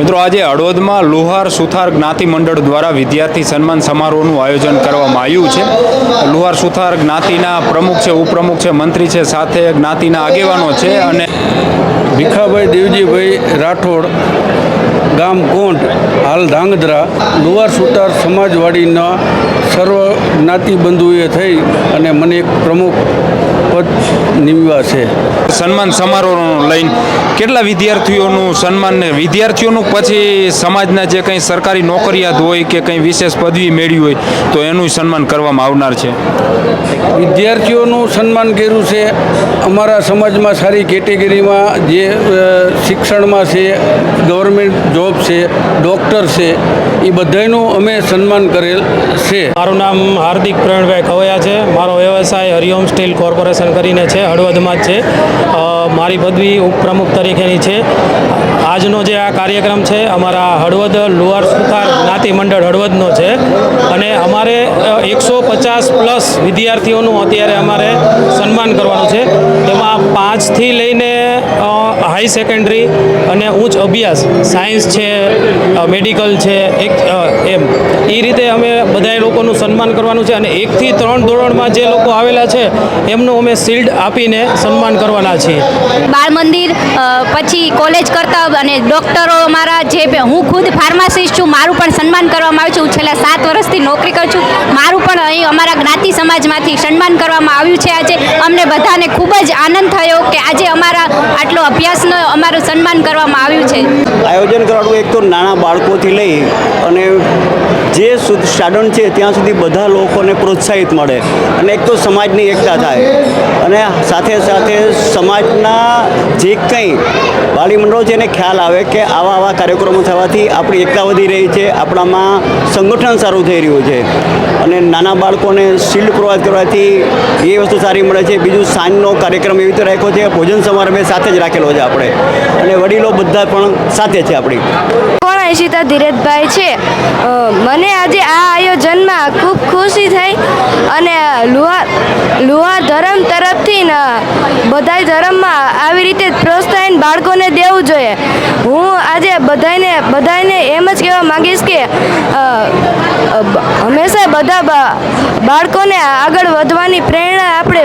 મિત્રો, આજે હળવદમાં લુહાર સુથાર જ્ઞાતિ મંડળ દ્વારા વિદ્યાર્થી સન્માન સમારોહનું આયોજન કરવામાં આવ્યું છે. લુહાર સુથાર જ્ઞાતિના પ્રમુખ છે, ઉપપ્રમુખ છે, મંત્રી છે, સાથે જ્ઞાતિના આગેવાનો છે અને ભીખાભાઈ દેવજીભાઈ રાઠોડ, ગામ કોંટ હાલ ધાંગધ્રા, લુહાર સુતાર સમાજવાડીના સર્વ જ્ઞાતિ બંધુએ થઈ અને મને એક પ્રમુખ પદ નિમવા છે. સન્માન સમારોહ લઈને કેટલા વિદ્યાર્થીઓનું સન્માન ને વિદ્યાર્થીઓનું પછી સમાજના જે કંઈ સરકારી નોકરિયાત હોય કે કંઈ વિશેષ પદવી મેળવી હોય તો એનું સન્માન કરવામાં આવનાર છે. વિદ્યાર્થીઓનું સન્માન કર્યું છે. અમારા સમાજમાં સારી કેટેગરીમાં જે શિક્ષણમાં છે, ગવર્મેન્ટ જોબ છે, ડૉક્ટર છે, એ બધાનું અમે સન્માન કરેલ છે. મારું નામ હાર્દિક પ્રવીણભાઈ ખવૈયા છે. મારો વ્યવસાય હરિઓમ સ્ટીલ કોર્પોરેશન કરીને છે, હળવદમાં જ છે. મારી પદવી ઉપપ્રમુખ તરીકેની છે. આજનો જે આ કાર્યક્રમ છે, અમારા હળવદ લુહાર સુથાર જ્ઞાતિ મંડળ હળવદનો છે. અને અમારે એકસો પચાસ પ્લસ વિદ્યાર્થીઓનું અત્યારે અમારે સન્માન કરવાનું છે. તેમાં પાંચથી લઈને હાઈ સેકન્ડરી અને ઉચ્ચ અભ્યાસ સાયન્સ છે મેડિકલ છે, એક એમ. એ રીતે અમે બધા લોકોનું સન્માન કરવાનું છે અને એકથી ત્રણ ધોરણમાં જે લોકો આવેલા છે, એમનું અમે શિલ્ડ આપીને સન્માન કરવાના છીએ. બાળ મંદિર પછી કોલેજ કરતા અને ડૉક્ટરો મારા જે હું ખુદ ફાર્માસિસ્ટ છું, મારું પણ સન્માન કરવામાં આવ્યું છે. હું છેલ્લા સાત વર્ષથી નોકરી કરું છું. મારું પણ અહીં અમારા જ્ઞાતિ સમાજમાંથી સન્માન કરવામાં આવ્યું છે આજે. અમને બધાને ખૂબ જ આનંદ થયો કે આજે અમારા આટલો અભ્યાસનો અમારું સન્માન કરવામાં આવ્યું છે. આયોજન કરવાનું એક તો નાના બાળકોથી લઈ અને જે સાધન છે, ત્યાં સુધી બધા લોકોને પ્રોત્સાહિત મળે. અને એક તો સમાજની એકતા થાય. અને સાથે સાથે સમાજના જે કંઈ વાલી છે, એને ખ્યાલ આવે કે આવા આવા કાર્યક્રમો થવાથી આપણી એકતા વધી રહી છે, આપણામાં સંગઠન સારું થઈ રહ્યું છે. અને નાના બાળકોને શિલ્ડ પ્રોવાઈડ કરવાથી એ વસ્તુ સારી મળે છે. બીજું સાંજનો કાર્યક્રમ એવી રીતે રાખ્યો છે, ભોજન સમારંભે સાથે જ રાખેલો છે આપણે. અને વડીલો બધા પણ સાથે છે આપણી. કોણ ધીરજભાઈ છે. મને આજે આ આયોજનમાં ખૂબ ખુશી થઈ અને લુહાર લુહાર ધર્મ તરફથી ને, બધાય ધર્મમાં આવી રીતે પ્રોત્સાહન બાળકોને દેવું જોઈએ. હું આજે બધાને બધાને એમ જ કહેવા માંગીશ કે હંમેશા બધા બાળકોને આગળ વધવાની પ્રેરણા આપણે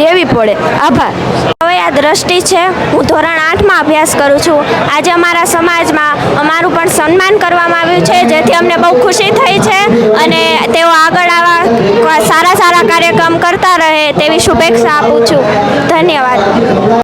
દેવી પડે. આભાર. હવે આ દ્રષ્ટિ છે, હું ધોરણ આઠમાં અભ્યાસ કરું છું. આજે અમારા સમાજમાં અમારું પણ સન્માન કરવામાં આવ્યું છે, જેથી અમને બહુ ખુશી થઈ છે અને તેઓ આગળ આવા સારા સારા કાર્યક્રમ કરતા રહે તેવી શુભેચ્છા આપું છું. ધન્યવાદ.